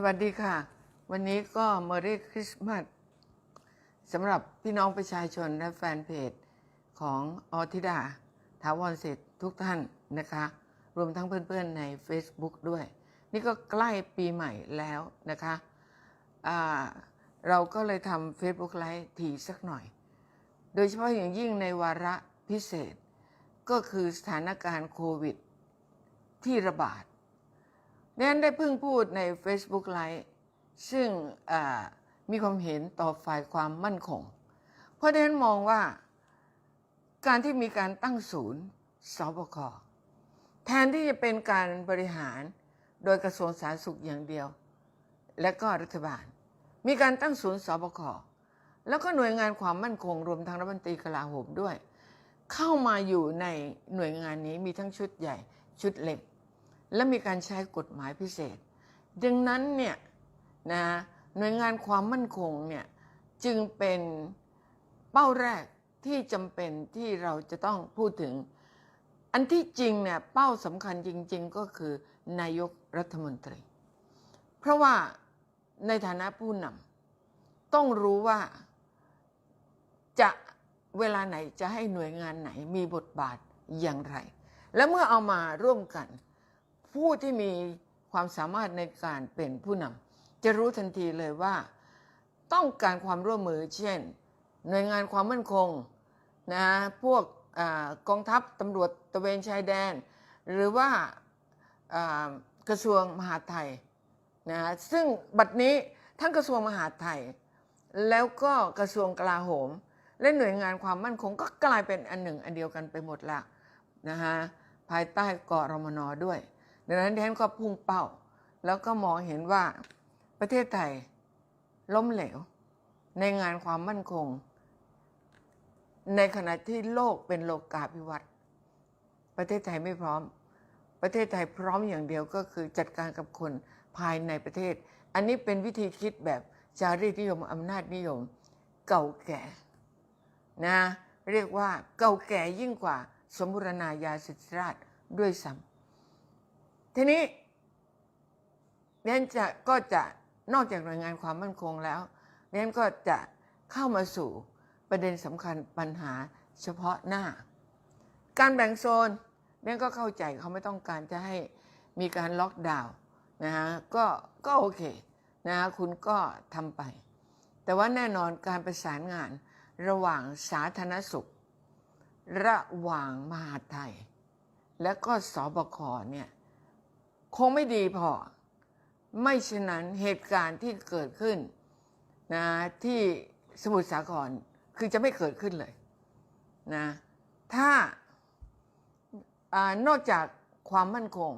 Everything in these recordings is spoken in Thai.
สวัสดีค่ะ วันนี้ก็ม r รีคริสต์มาสสำหรับพี่น้องประชาชนและแฟนเพจของออทิดาถาวรเสร็จทุกท่านนะคะ รวมทั้งเพื่อนๆใน Facebook ด้วย นี่ก็ใกล้ปีใหม่แล้วนะคะเราก็เลยทำ Facebook ไลฟ์ทีสักหน่อย โดยเฉพาะอย่างยิ่งในวาระพิเศษ ก็คือสถานการณ์โควิดที่ระบาด ดิฉันได้เพิ่งพูดใน Facebook ไลฟ์ซึ่งมีความเห็นต่อฝ่ายความมั่นคง เพราะดิฉันมองว่าการที่มีการตั้งศูนย์สบคแทนที่จะเป็นการบริหารโดยกระทรวงสาธารณสุขอย่างเดียว และก็รัฐบาล มีการตั้งศูนย์สบคแล้วก็หน่วยงานความมั่นคงรวมทั้งรัฐมนตรีกลาโหมด้วย เข้ามาอยู่ในหน่วยงานนี้มีทั้งชุดใหญ่ชุดเล็ก และมีการใช้กฎหมายพิเศษ ดังนั้นเนี่ยนะหน่วยงานความมั่นคงเนี่ยจึงเป็นเป้าแรกที่จำเป็นที่เราจะต้องพูดถึง อันที่จริงเนี่ยเป้าสำคัญจริง ๆ ก็คือนายกรัฐมนตรี เพราะว่าในฐานะผู้นำต้องรู้ว่าจะเวลาไหนจะให้หน่วยงานไหนมีบทบาทอย่างไร และเมื่อเอามาร่วมกัน ผู้ที่มีความสามารถในการเป็นผู้นำจะรู้ทันทีเลยว่า ต้องการความร่วมมือเช่น หน่วยงานความมั่นคงนะพวกอกองทัพตำรวจตะเวนชายแดน หรือว่าอ่ากระทรวงมหาดไทยนะซึ่งบัดนี้ทั้งกระทรวงมหาดไทย แล้วก็กระทรวงกลาโหม และหน่วยงานความมั่นคงก็กลายเป็นอันหนึ่งอันเดียวกันไปหมดละนะฮะภายใต้กรมนด้วย ดังนั้นดิฉันก็พุ่งเป้า แล้วก็มองเห็นว่าประเทศไทยล้มเหลว ในงานความมั่นคง ในขณะที่โลกเป็นโลกาภิวัตน์ประเทศไทยไม่พร้อม ประเทศไทยพร้อมอย่างเดียวก็คือจัดการกับคนภายในประเทศ อันนี้เป็นวิธีคิดแบบจารีตนิยมอำนาจนิยม เก่าแก่นะเรียกว่าเก่าแก่ยิ่งกว่าสมบูรณาญาสิทธิราชด้วยซ้ำ ทีนี้เรียนจะก็จะนอกจากหน่วยงานความมั่นคงแล้วเรียนก็จะเข้ามาสู่ประเด็นสำคัญปัญหาเฉพาะหน้า การแบ่งโซนเรียนก็เข้าใจเขาไม่ต้องการจะให้มีการล็อกดาวน์นะฮะก็ก็โอเคนะฮะคุณก็ทำไป แต่ว่าแน่นอนการประสานงานระหว่างสาธารณสุข ระหว่างมหาไทย และก็สบคเนี่ย คงไม่ดีพอ ไม่ฉะนั้นเหตุการณ์ที่เกิดขึ้นนะที่สมุทรสาครคือจะไม่เกิดขึ้นเลยนะถ้าอนอกจากความมั่นคง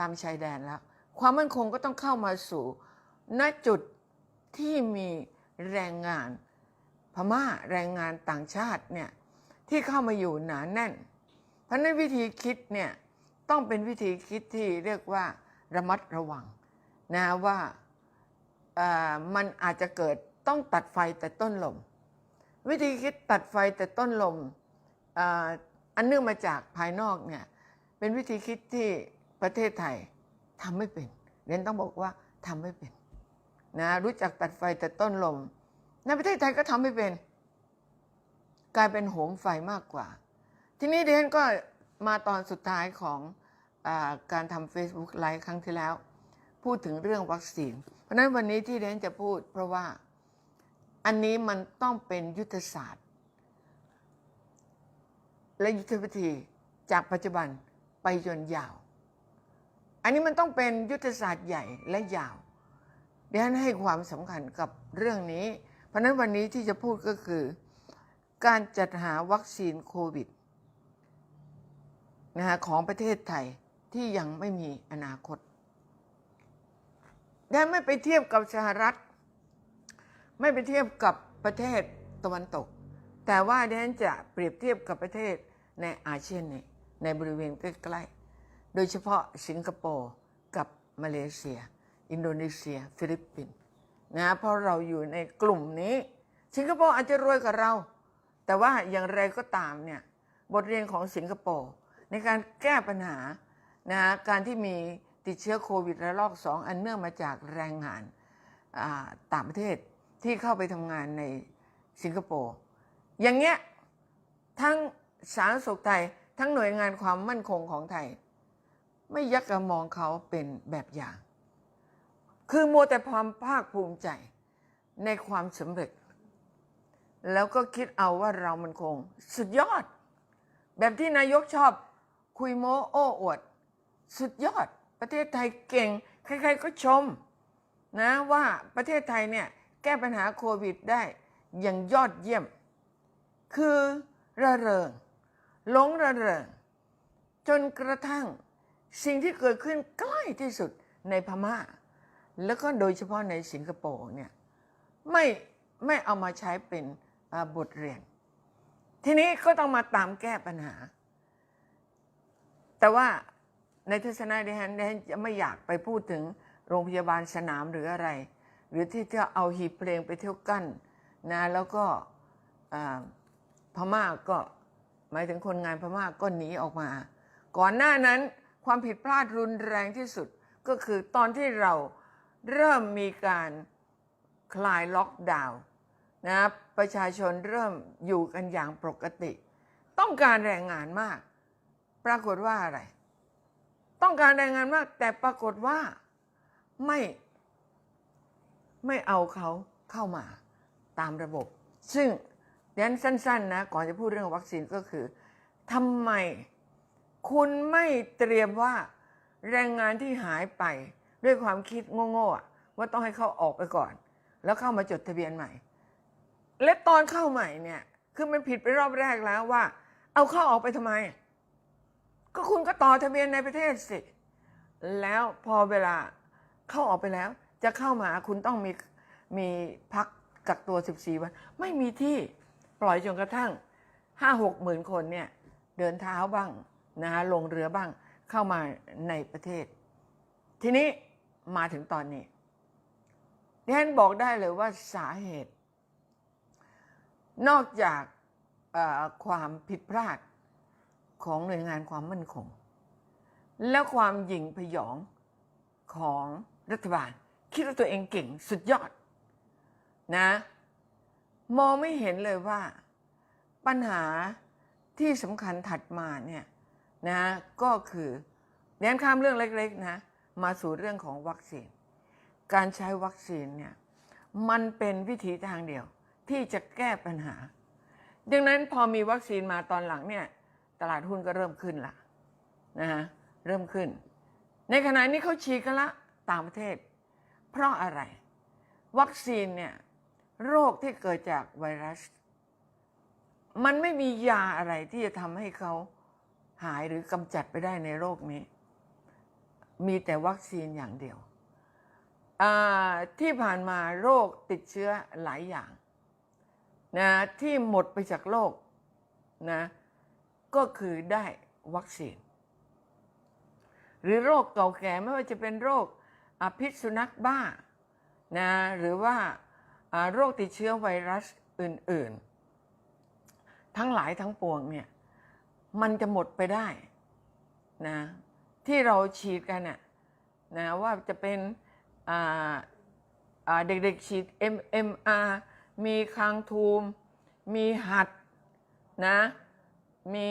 ตามชายแดนแล้ว ความมั่นคงก็ต้องเข้ามาสู่ณจุดที่มีแรงงานพม่าแรงงานต่างชาติเนี่ยที่เข้ามาอยู่หนาแน่น เพราะฉะนั้นวิธีคิดเนี่ย ต้องเป็นวิธีคิดที่เรียกว่าระมัดระวังนะว่ามันอาจจะเกิดต้องตัดไฟแต่ต้นลม วิธีคิดตัดไฟแต่ต้นลมอ,อันเนื่องมาจากภายนอกเนี่ยเป็นวิธีคิดที่ประเทศไทยทำไม่เป็นเรนต้องบอกว่าทำไม่เป็นนะรู้จักตัดไฟแต่ต้นลมในประเทศไทยก็ทำไม่เป็น กลายเป็นโหมไฟมากกว่า ทีนี้เดนก็ มาตอนสุดท้ายของอการทำ Facebook ไลฟ์ครั้งที่แล้ว พูดถึงเรื่องวัคซีน เพราะนั้นวันนี้ที่เดนจะพูด เพราะว่าอันนี้มันต้องเป็นยุทธศาสตร์ และยุทธวิธีจากปัจจุบันไปจนยาว อันนี้มันต้องเป็นยุทธศาสตร์ใหญ่และยาวเดนให้ความสำคัญกับเรื่องนี้ เพราะนั้นวันนี้ที่จะพูดก็คือ การจัดหาวัคซีนโควิด นะฮะของประเทศไทยที่ยังไม่มีอนาคตได้ไม่ไปเทียบกับสหรัฐ ไม่ไปเทียบกับประเทศตะวันตก แต่ว่าดิฉันจะเปรียบเทียบกับประเทศในอาเซียนในในบริเวณใกล้ๆ โดยเฉพาะสิงคโปร์กับมาเลเซีย อินโดนีเซีย ฟิลิปปินส์นะเพราะเราอยู่ในกลุ่มนี้ สิงคโปร์อาจจะรวยกว่าเรา แต่ว่าอย่างไรก็ตามเนี่ยบทเรียนของสิงคโปร์ ในการแก้ปัญหานะการที่มีติดเชื้อโควิดระลอกสองอันเนื่องมาจากแรงงานาต่างประเทศที่เข้าไปทำงานในสิงคโปร์อย่างเงี้ยทั้งสาธารณสุขไทย ทั้งหน่วยงานความมั่นคงของไทย ไม่ยักกระมองเขาเป็นแบบอย่าง คือมัวแต่ความภาคภูมิใจในความสำเร็จ แล้วก็คิดเอาว่าเรามันคง สุดยอด แบบที่นายกชอบ คุยโม้โอ้อวด สุดยอด ประเทศไทยเก่ง ใครๆก็ชม นะว่าประเทศไทยเนี่ย แก้ปัญหาโควิดได้อย่างยอดเยี่ยม คือระเริงหลงระเริง จนกระทั่งสิ่งที่เกิดขึ้นใกล้ที่สุดในพม่า แล้วก็โดยเฉพาะในสิงคโปร์เนี่ยไม่ไม่เอามาใช้เป็นบทเรียน ทีนี้ก็ต้องมาตามแก้ปัญหา แต่ว่าในทัศนะดิฉันดิฉันจะไม่อยากไปพูดถึงโรงพยาบาลสนามหรืออะไร หรือที่จะเอาหีบเพลงไปเที่ยวกั้นนะแล้วก็พม่าก็หมายถึงคนงานพม่าก็หนีออกมา ก่อนหน้านั้นความผิดพลาดรุนแรงที่สุดก็คือตอนที่เราเริ่มมีการคลายล็อกดาวน์นะประชาชนเริ่มอยู่กันอย่างปกติ ต้องการแรงงานมาก ปรากฏว่าอะไร ต้องการแรงงานมาก แต่ปรากฏว่าไม่ไม่เอาเขาเข้ามาตามระบบ ซึ่งดังนั้นสั้น ๆ นะ ก่อนจะพูดเรื่องวัคซีนก็คือทำไมคุณไม่เตรียมว่าแรงงานที่หายไปด้วยความคิดโง่ๆว่าต้องให้เขาออกไปก่อน แล้วเข้ามาจดทะเบียนใหม่ และตอนเข้าใหม่เนี่ย คือมันผิดไปรอบแรกแล้วว่า เอาเข้าออกไปทำไม ก็คุณก็ต่อทะเบียนในประเทศสิ แล้วพอเวลาเข้าออกไปแล้ว จะเข้ามาคุณต้องมีมีพักกักตัว 14 วัน ไม่มีที่ปล่อยจนกระทั่ง 5 6หมื่นคนเนี่ยเดินเท้าบ้างนะฮะลงเรือบ้างเข้ามาในประเทศ ทีนี้มาถึงตอนนี้ดิฉันบอกได้เลยว่าสาเหตุ นอกจากความผิดพลาด ของหน่วยงานความมั่นคง และความหยิ่งพยองของรัฐบาล คิดว่าตัวเองเก่งสุดยอดนะ มองไม่เห็นเลยว่าปัญหาที่สำคัญถัดมาเนี่ยนะก็คือเรียนข้ามเรื่องเล็กๆนะมาสู่เรื่องของวัคซีน การใช้วัคซีนเนี่ยมันเป็นวิธีทางเดียวที่จะแก้ปัญหา ดังนั้นพอมีวัคซีนมาตอนหลังเนี่ย ตลาดหุ้นก็เริ่มขึ้นละนะฮะเริ่มขึ้น ในขณะนี้เขาฉีดกันละต่างประเทศ เพราะอะไร วัคซีนเนี่ยโรคที่เกิดจากไวรัส มันไม่มียาอะไรที่จะทำให้เขาหายหรือกำจัดไปได้ในโรคนี้ มีแต่วัคซีนอย่างเดียว ที่ผ่านมาโรคติดเชื้อหลายอย่างนะที่หมดไปจากโลกนะ ก็คือได้วัคซีน หรือโรคเก่าแก่ไม่ว่าจะเป็นโรคอพิษสุนัขบ้านะหรือว่าโรคติดเชื้อไวรัสอื่น ๆ ทั้งหลายทั้งปวงเนี่ยมันจะหมดไปได้นะที่เราฉีดกันน่ะนะว่าจะเป็นเด็กๆฉีด MMR มีคางทูม มีหัดนะ มี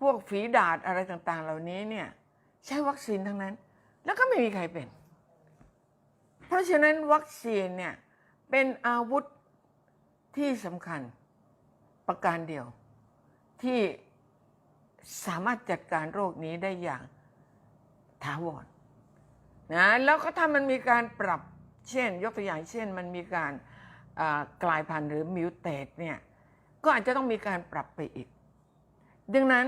พวกฝีดาดอะไรต่างๆ เหล่านี้เนี่ยใช้วัคซีนทั้งนั้น แล้วก็ไม่มีใครเป็น เพราะฉะนั้นวัคซีนเนี่ยเป็นอาวุธที่สำคัญประการเดียว ที่สามารถจัดการโรคนี้ได้อย่างถาวรนะแล้วก็ถ้ามันมีการปรับเช่น ยกตัวอย่างเช่น มันมีการกลายพันธุ์หรือมิวเตตเนี่ย ก็อาจจะต้องมีการปรับไปอีก ดังนั้น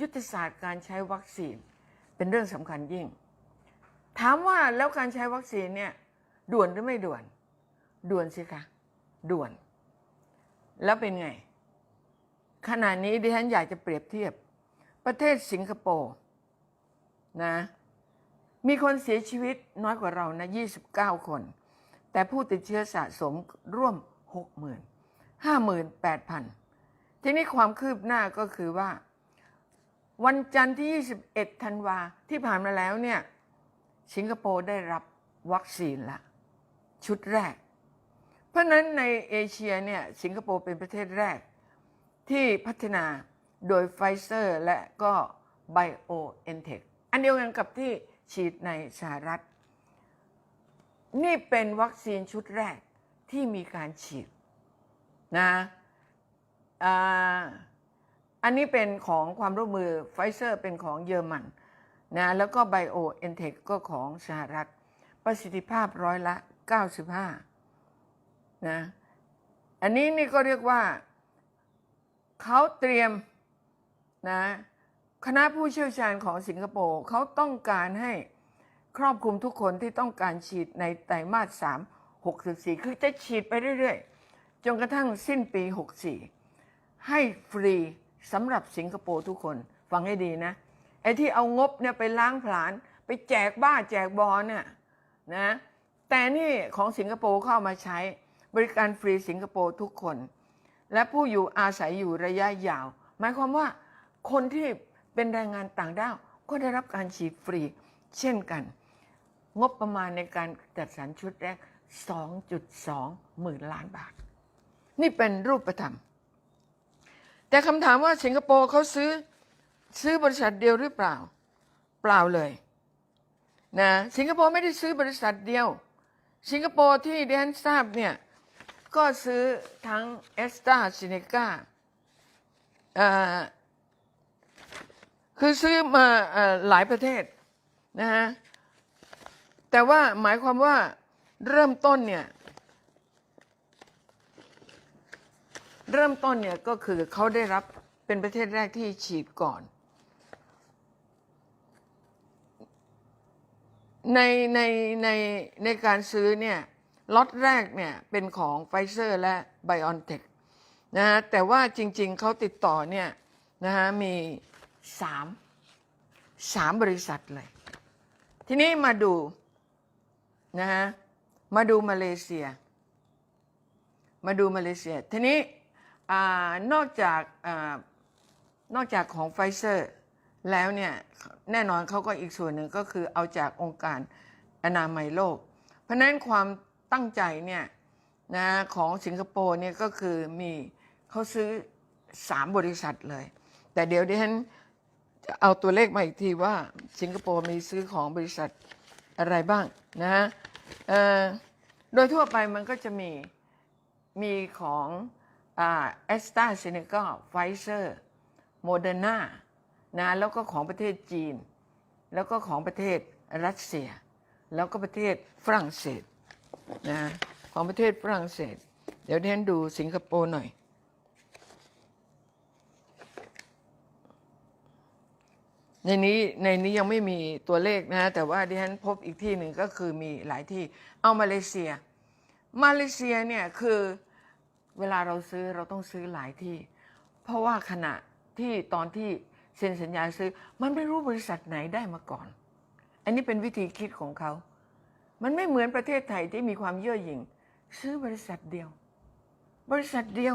ยุทธศาสตร์การใช้วัคซีนเป็นเรื่องสำคัญยิ่ง ถามว่าแล้วการใช้วัคซีนเนี่ยด่วนหรือไม่ด่วน ด่วนสิคะ ด่วน แล้วเป็นไง ขณะนี้ดิฉันอยากจะเปรียบเทียบ ประเทศสิงคโปร์นะ มีคนเสียชีวิตน้อยกว่าเรานะ 29 คน แต่ผู้ติดเชื้อสะสมร่วม 60,000 58,000 ทีนี้ความคืบหน้าก็คือว่า วันจันทร์ที่ 21 ธันวาที่ผ่านมาแล้วเนี่ย สิงคโปร์ได้รับวัคซีนละ ชุดแรก เพราะนั้นในเอเชียเนี่ยสิงคโปร์เป็นประเทศแรก ที่พัฒนาโดยไฟเซอร์และก็ไบโอเอนเทคอันเดียวกันกับที่ฉีดในสหรัฐ นี่เป็นวัคซีนชุดแรกที่มีการฉีด นะอ่าอันนี้เป็นของความร่วมมือไฟเซอร์เป็นของเยอรมันนะแล้วก็ไบโอเอนเทคก็ของสหรัฐ ประสิทธิภาพร้อยละ 95นะอันนี้นี่ก็เรียกว่าเขาเตรียมนะคณะผู้เชี่ยวชาญของสิงคโปร์เขาต้องการให้ครอบคลุมทุกคนที่ต้องการฉีดในไตรมาส3 64 คือจะฉีดไปเรื่อยๆ จนกระทั่งสิ้นปี 64 ให้ฟรีสำหรับสิงคโปร์ทุกคนฟังให้ดีนะ ไอ้ที่เอางบเนี่ยไปล้างผลาญไปแจกบ้าแจกบอลเนี่ยนะแต่นี่ของสิงคโปร์เข้ามาใช้บริการฟรีสิงคโปร์ทุกคน และผู้อยู่อาศัยอยู่ระยะยาว หมายความว่าคนที่เป็นแรงงานต่างด้าวก็ได้รับการฉีดฟรี เช่นกัน งบประมาณในการจัดสรรชุดแรก 2.2 หมื่นล้านบาท นี่เป็นรูปธรรม แต่คำถามว่าสิงคโปร์เขาซื้อซื้อบริษัทเดียวหรือเปล่า เปล่าเลยนะสิงคโปร์ไม่ได้ซื้อบริษัทเดียว สิงคโปร์ที่ดิฉันทราบเนี่ย ก็ซื้อทั้งเอสตาซิเนกาคือซื้อมาอหลายประเทศนะฮะแต่ว่าหมายความว่าเริ่มต้นเนี่ย เริ่มต้นเนี่ยก็คือเขาได้รับเป็นประเทศแรกที่ฉีดก่อน ในในในในการซื้อเนี่ยล็อตแรกเนี่ยเป็นของไฟเซอร์และไบออนเทคนะฮะแต่ว่าจริงๆเขาติดต่อเนี่ยนะฮะมีสามสามบริษัทเลย ทีนี้มาดูนะฮะมาดูมาเลเซีย มาดูมาเลเซีย ทีนี้ อนอกจากอนอกจากของไฟเซอร์แล้วเนี่ยแน่นอนเขาก็อีกส่วนหนึ่งก็คือเอาจากองค์การอนามัยโลก เพราะนั้นความตั้งใจเนี่ยนะของสิงคโปร์เนี่ยก็คือมีเขาซื้อสามบริษัทเลย แต่เดี๋ยวดิฉันจะเอาตัวเลขมาอีกทีว่าสิงคโปร์มีซื้อของบริษัทอะไรบ้างนะฮะโดยทั่วไปมันก็จะมีมีของ แอสตราเซเนกาไฟเซอร์โมเดอร์นานะแล้วก็ของประเทศจีน แล้วก็ของประเทศรัสเซีย แล้วก็ประเทศฝรั่งเศสนะของประเทศฝรั่งเศส เดี๋ยวเดนดูสิงคโปร์หน่อย ในนี้ในนี้ยังไม่มีตัวเลขนะแต่ว่าดิฉันพบอีกที่หนึ่งก็คือมีหลายที่เอามาเลเซีย มาเลเซียเนี่ยคือ เวลาเราซื้อเราต้องซื้อหลายที่ เพราะว่าขณะที่ตอนที่เซ็นสัญญาซื้อ มันไม่รู้บริษัทไหนได้มาก่อน อันนี้เป็นวิธีคิดของเขา มันไม่เหมือนประเทศไทยที่มีความเย่อหยิ่ง ซื้อบริษัทเดียว บริษัทเดียว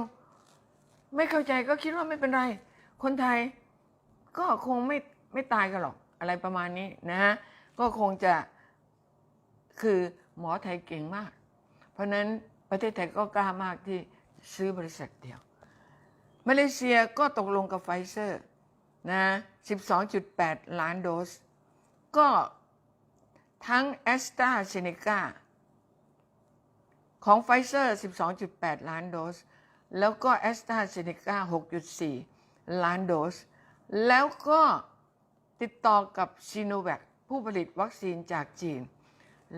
ไม่เข้าใจก็คิดว่าไม่เป็นไร คนไทยก็คงไม่ไม่ตายกันหรอกอะไรประมาณนี้นะฮะก็คงจะคือหมอไทยเก่งมาก เพราะฉะนั้นประเทศไทยก็กล้ามากที่ ซื้อบริษัทเดียว มาเลเซียก็ตกลงกับไฟเซอร์นะ 12.8 ล้านโดส ก็ทั้งแอสตราเซเนกาของไฟเซอร์ 12.8 ล้านโดส แล้วก็แอสตราเซเนกา6.4 ล้านโดส แล้วก็ติดต่อกับซีโนแวคผู้ผลิตวัคซีนจากจีน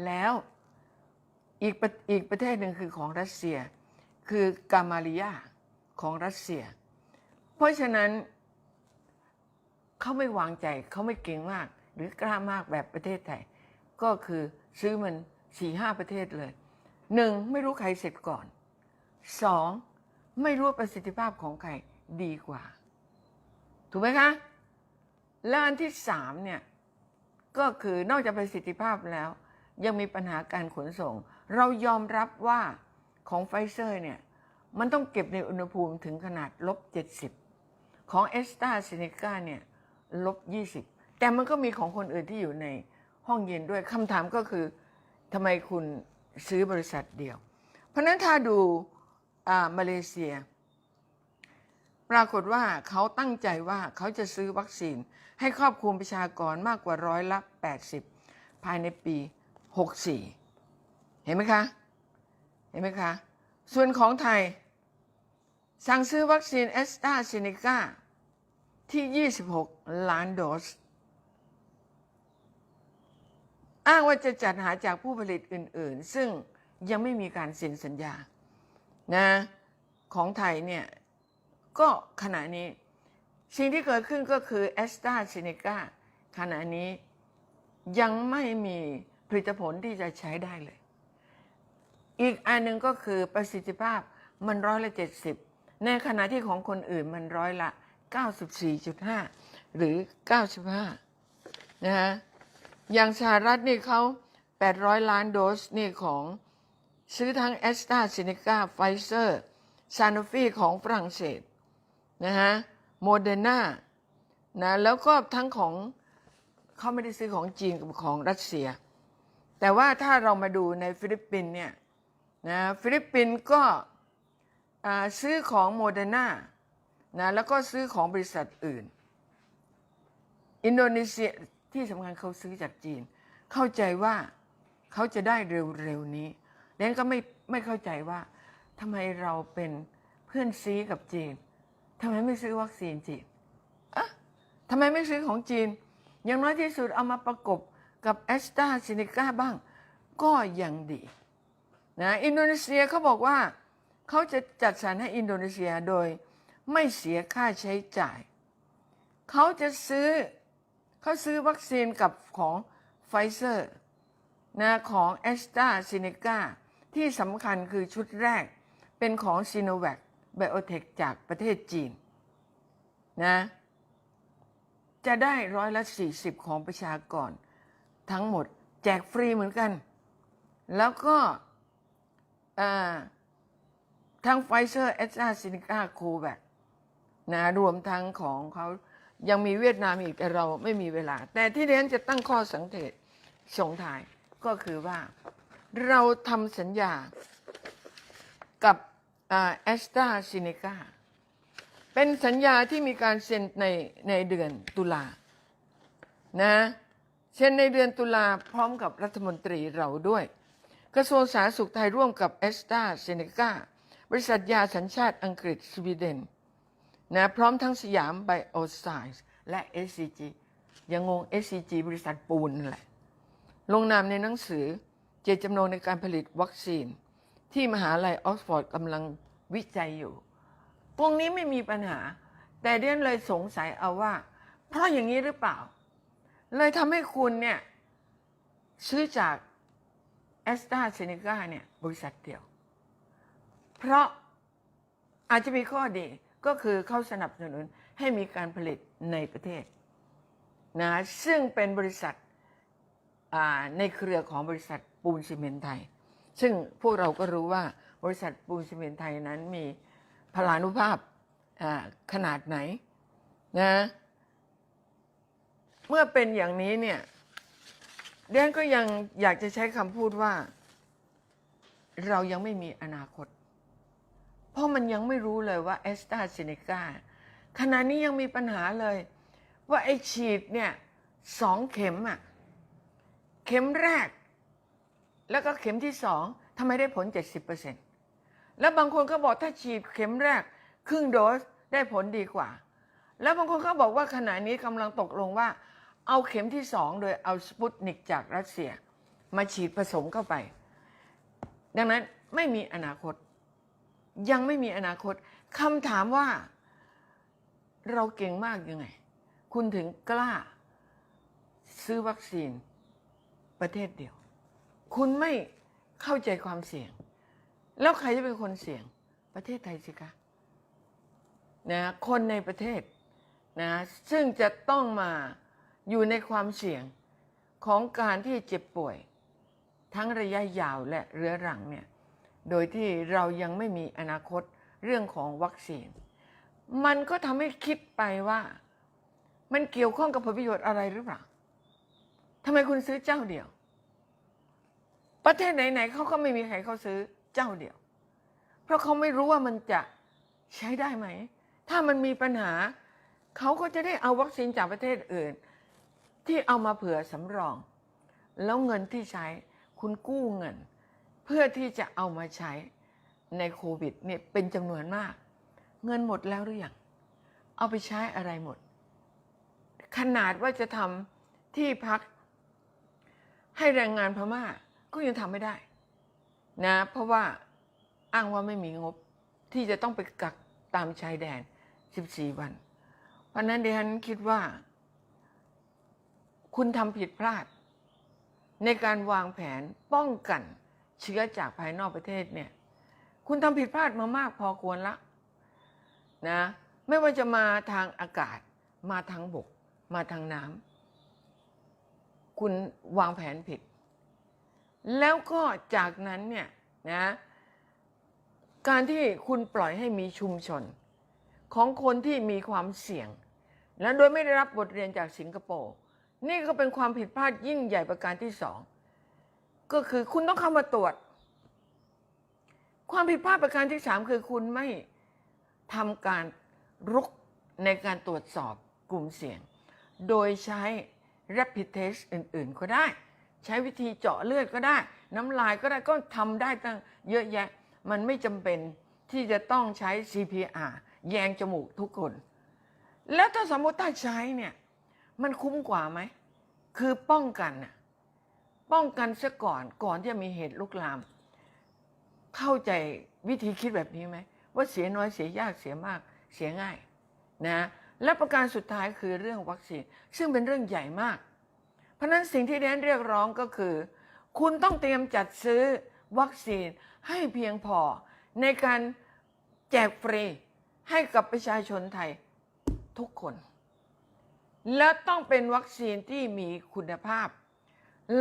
แล้วอีกอีกประเทศหนึ่งคือของรัสเซีย คือกามาลิยาของรัสเซีย เพราะฉะนั้นเขาไม่วางใจเขาไม่เก่งมาก หรือกล้ามากแบบประเทศไทย ก็คือซื้อมันสี่ห้าประเทศเลยหนึ่งไม่รู้ใครเสร็จก่อนสองไม่รู้ประสิทธิภาพของใครดีกว่า ถูกไหมคะ แล้วอันที่สามเนี่ยก็คือนอกจากประสิทธิภาพแล้ว ยังมีปัญหาการขนส่ง เรายอมรับว่า ของไฟเซอร์เนี่ย มันต้องเก็บในอุณหภูมิถึงขนาดลบ70 ของเอสตาเซเนกาเนี่ยลบ20 แต่มันก็มีของคนอื่นที่อยู่ในห้องเย็นด้วยคำถามก็คือทำไมคุณซื้อบริษัทเดียว เพราะนั้นถ้าดูอ่ามาเลเซีย ปรากฏว่าเขาตั้งใจว่าเขาจะซื้อวัคซีน ให้ครอบคลุมประชากรมากกว่าร้อยละ 80 ภายในปี 64 เห็นไหมคะ เห็นไหมคะ ส่วนของไทย สั่งซื้อวัคซีนแอสตราเซเนกาที่ 26 ล้านโดส อ้างว่าจะจัดหาจากผู้ผลิตอื่น ๆ ซึ่งยังไม่มีการเซ็นสัญญานะของไทยเนี่ย ก็ขณะนี้ สิ่งที่เกิดขึ้นก็คือแอสตราเซเนกาขณะนี้ยังไม่มีผลิตผลที่จะใช้ได้เลย อีกอันหนึ่งก็คือประสิทธิภาพมันร้อยละ 70 ในขณะที่ของคนอื่นมันร้อยละ 94.5 หรือ 95 นะฮะอย่างสหรัฐนี่เขา 800 ล้านโดสนี่ของซื้อทั้งแอสตราเซเนกาไฟเซอร์ซานอฟีของฝรั่งเศสนะฮะโมเดอร์นานะแล้วก็ทั้งของเขาไม่ได้ซื้อของจีนกับของรัสเซีย แต่ว่าถ้าเรามาดูในฟิลิปปินส์เนี่ย นะฟิลิปปินส์ก็ซื้อของโมเดอร์นานะแล้วก็ซื้อของบริษัทอื่น อินโดนีเซียที่สำคัญเขาซื้อจากจีน เข้าใจว่าเขาจะได้เร็วๆนี้ดังนั้นก็ไม่ไม่เข้าใจว่าทำไมเราเป็นเพื่อนซีกับจีนทำไมไม่ซื้อวัคซีนจีนอะทำไมไม่ซื้อของจีน อย่างน้อยที่สุดเอามาประกบกับแอสตราเซเนกาบ้าง ก็ยังดี นะอินโดนีเซียเขาบอกว่าเขาจะจัดสรรให้อินโดนีเซียโดยไม่เสียค่าใช้จ่าย เขาจะซื้อเขาซื้อวัคซีนกับของไฟเซอร์นะของแอสตราซเนกาที่สำคัญคือชุดแรกเป็นของซีโนแวคไบโอเทคจากประเทศจีนนะจะได้ร้อยละ 40 ของประชากรทั้งหมด แจกฟรีเหมือนกัน แล้วก็ ทั้งไฟเซอร์แอสตราซเนกาโคแวคนะรวมทั้งของเขายังมีเวียดนามอีกแต่เราไม่มีเวลา แต่ที่เรียนจะตั้งข้อสังเกตส่งทายก็คือว่าเราทำสัญญากับแอสตราซเนกาเป็นสัญญาที่มีการเซ็นในในเดือนตุลานะเซ็นในเดือนตุลาพร้อมกับรัฐมนตรีเราด้วย กระทรวงสาธารณสุขไทยร่วมกับแอสตราเซเนกาบริษัทยาสัญชาติอังกฤษสวีเดนนะพร้อมทั้งสยามไบโอไซส์และ SCG ยังงง SCG บริษัทปูนแหละ ลงนามในหนังสือเจตจำนงในการผลิตวัคซีน ที่มหาลัยออกซฟอร์ดกำลังวิจัยอยู่ ตรงนี้ไม่มีปัญหา แต่เดียนเลยสงสัยเอาว่า เพราะอย่างนี้หรือเปล่า เลยทำให้คุณเนี่ย ซื้อจาก แอสตราเซเนกาเนี่ยบริษัทเดียว เพราะอาจจะมีข้อดีก็คือเขาสนับสนุนให้มีการผลิตในประเทศนะซึ่งเป็นบริษัทในเครือของบริษัทปูนซีเมนต์ไทย ซึ่งพวกเราก็รู้ว่าบริษัทปูนซีเมนต์ไทยนั้นมีพลานุภาพาขนาดไหนนะเมื่อเป็นอย่างนี้เนี่ย เดนก็ยังอยากจะใช้คำพูดว่า เรายังไม่มีอนาคต เพราะมันยังไม่รู้เลยว่าแอสตราเซเนกาขณะนี้ยังมีปัญหาเลย ว่าไอฉีดเนี่ยสองเข็มอะเข็มแรก แล้วก็เข็มที่สองทำไมได้ผล 70%แล้วบางคนก็บอกถ้าฉีดเข็มแรก ครึ่งโดสได้ผลดีกว่า แล้วบางคนก็บอกว่าขณะนี้กำลังตกลงว่า เอาเข็มที่สองโดยเอาสปุตนิกจากรัสเซีย มาฉีดผสมเข้าไป ดังนั้นไม่มีอนาคต ยังไม่มีอนาคตคำถามว่า เราเก่งมากยังไง คุณถึงกล้า ซื้อวัคซีนประเทศเดียว คุณไม่เข้าใจความเสี่ยง แล้วใครจะเป็นคนเสี่ยง ประเทศไทยสิคะนะคนในประเทศนะซึ่งจะต้องมา อยู่ในความเสี่ยงของการที่เจ็บป่วย ทั้งระยะยาวและเรื้อรังเนี่ยโดยที่เรายังไม่มีอนาคตเรื่องของวัคซีน มันก็ทำให้คิดไปว่า มันเกี่ยวข้องกับผลประโยชน์อะไรหรือเปล่าทำไมคุณซื้อเจ้าเดียว ประเทศไหนๆเขาก็ไม่มีใครเขาซื้อเจ้าเดียว เพราะเขาไม่รู้ว่ามันจะใช้ได้ไหม ถ้ามันมีปัญหา เขาก็จะได้เอาวัคซีนจากประเทศอื่น ที่เอามาเผื่อสำรอง แล้วเงินที่ใช้คุณกู้เงิน เพื่อที่จะเอามาใช้ในโควิดเนี่ยเป็นจำนวนมาก เงินหมดแล้วหรือยังเอาไปใช้อะไรหมด ขนาดว่าจะทำที่พัก ให้แรงงานพม่าก็ยังทำไม่ได้ นะ เพราะว่าอ้างว่าไม่มีงบที่จะต้องไปกักตามชายแดน 14 วัน เพราะฉะนั้นดิฉันคิดว่า คุณทำผิดพลาด ในการวางแผนป้องกันเชื้อจากภายนอกประเทศเนี่ย คุณทำผิดพลาดมามากพอควรละนะไม่ว่าจะมาทางอากาศ มาทางบก มาทางน้ำคุณวางแผนผิด แล้วก็จากนั้นเนี่ยนะการที่คุณปล่อยให้มีชุมชน ของคนที่มีความเสี่ยง และโดยไม่ได้รับบทเรียนจากสิงคโปร์ นี่ก็เป็นความผิดพลาดยิ่งใหญ่ประการที่สองก็คือคุณต้องเข้ามาตรวจ ความผิดพลาดประการที่สามคือคุณไม่ทำการรุกในการตรวจสอบกลุ่มเสี่ยง โดยใช้ rapid test อื่น ๆ ก็ได้ ใช้วิธีเจาะเลือดก็ได้ น้ำลายก็ได้ก็ทำได้ตั้งเยอะแยะ มันไม่จำเป็นที่จะต้องใช้ CPR แยงจมูกทุกคน แล้วถ้าสมมติถ้าใช้เนี่ย มันคุ้มกว่าไหม คือป้องกันน่ะป้องกันซะก่อนก่อนที่จะมีเหตุลุกลาม เข้าใจวิธีคิดแบบนี้ไหม ว่าเสียน้อยเสียยากเสียมากเสียง่ายนะและประการสุดท้ายคือเรื่องวัคซีน ซึ่งเป็นเรื่องใหญ่มาก เพราะฉะนั้นสิ่งที่เดนเรียกร้องก็คือ คุณต้องเตรียมจัดซื้อวัคซีนให้เพียงพอในการแจกฟรีให้กับประชาชนไทยทุกคน และต้องเป็นวัคซีนที่มีคุณภาพ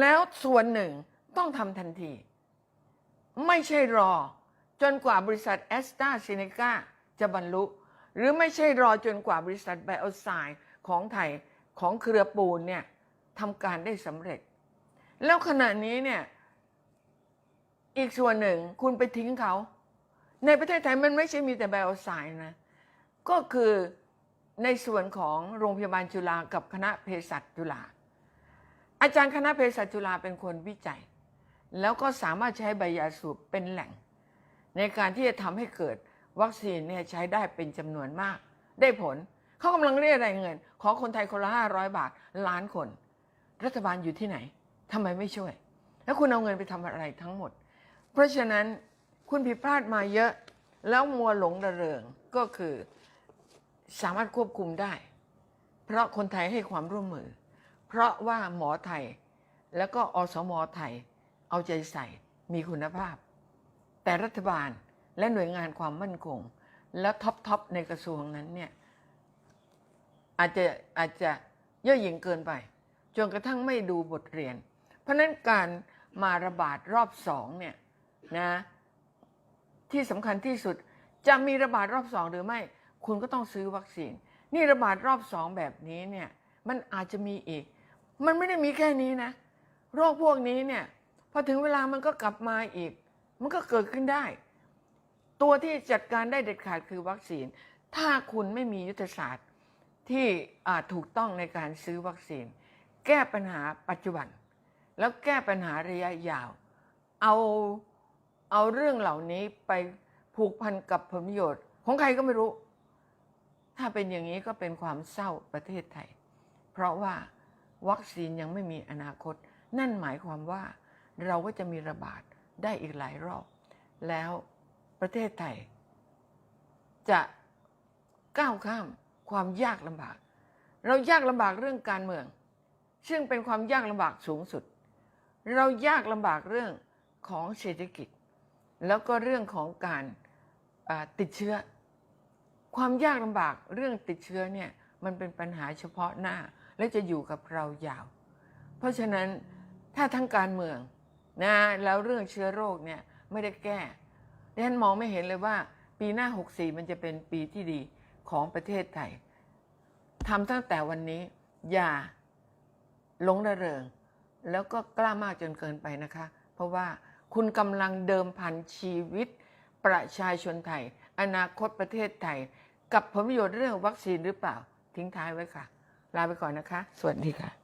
แล้วส่วนหนึ่งต้องทำทันที ไม่ใช่รอ จนกว่าบริษัทแอสตราเซเนกาจะบรรลุ หรือไม่ใช่รอจนกว่าบริษัทไบโอไซน์ของไทยของเครือปูนเนี่ยทำการได้สำเร็จ แล้วขณะนี้เนี่ยอีกส่วนหนึ่งคุณไปทิ้งเขา ในประเทศไทยมันไม่ใช่มีแต่ไบโอไซน์นะ ก็คือ ในส่วนของโรงพยาบาลจุฬากับคณะเภสัชจุฬาอาจารย์คณะเภสัชจุฬาเป็นคนวิจัย แล้วก็สามารถใช้ใบยาสูบเป็นแหล่ง ในการที่จะทำให้เกิดวัคซีนเนี่ยใช้ได้เป็นจำนวนมาก ได้ผลเขากำลังเรียกรายเงิน ขอคนไทยคนละห้าร้อยบาทล้านคน รัฐบาลอยู่ที่ไหนทำไมไม่ช่วย แล้วคุณเอาเงินไปทำอะไรทั้งหมด เพราะฉะนั้นคุณผิดพลาดมาเยอะแล้วมัวหลงระเริงก็คือ สามารถควบคุมได้ เพราะคนไทยให้ความร่วมมือ เพราะว่าหมอไทยแล้วก็อสมไทย เอาใจใส่มีคุณภาพ แต่รัฐบาลและหน่วยงานความมั่นคง และท็อปทอปในกระทรวงนั้นเนี่ยอาจจะอาจจะเย่อหยิ่งเกินไปจนกระทั่งไม่ดูบทเรียน เพราะนั้นการมาระบาดรอบสองเนี่ยนะที่สำคัญที่สุดจะมีระบาดรอบสองหรือไม่ คุณก็ต้องซื้อวัคซีน นี่ระบาดรอบสองแบบนี้เนี่ยมันอาจจะมีอีก มันไม่ได้มีแค่นี้นะ โรคพวกนี้เนี่ยพอถึงเวลามันก็กลับมาอีก มันก็เกิดขึ้นได้ ตัวที่จัดการได้เด็ดขาดคือวัคซีน ถ้าคุณไม่มียุทธศาสตร์ที่ถูกต้องในการซื้อวัคซีน แก้ปัญหาปัจจุบัน แล้วแก้ปัญหาระยะยาว เอาเอาเรื่องเหล่านี้ไปผูกพันกับผลประโยชน์ ของใครก็ไม่รู้ ถ้าเป็นอย่างนี้ก็เป็นความเศร้าประเทศไทย เพราะว่าวัคซีนยังไม่มีอนาคต นั่นหมายความว่าเราก็จะมีระบาดได้อีกหลายรอบ แล้วประเทศไทย จะก้าวข้ามความยากลำบาก เรายากลำบากเรื่องการเมือง ซึ่งเป็นความยากลำบากสูงสุด เรายากลำบากเรื่องของเศรษฐกิจ แล้วก็เรื่องของการติดเชื้อ ความยากลำบากเรื่องติดเชื้อเนี่ยมันเป็นปัญหาเฉพาะหน้า และจะอยู่กับเรายาว เพราะฉะนั้นถ้าทั้งการเมืองนะแล้วเรื่องเชื้อโรคเนี่ยไม่ได้แก้ดิฉันมองไม่เห็นเลยว่า ปีหน้า 64 มันจะเป็นปีที่ดีของประเทศไทยทำตั้งแต่วันนี้อย่าหลงระเริง แล้วก็กล้ามากจนเกินไปนะคะ เพราะว่าคุณกำลังเดิมพันชีวิต ประชาชนไทย อนาคตประเทศไทย กับผลประโยชน์เรื่องวัคซีนหรือเปล่า ทิ้งท้ายไว้ค่ะ ลาไปก่อนนะคะ สวัสดีค่ะ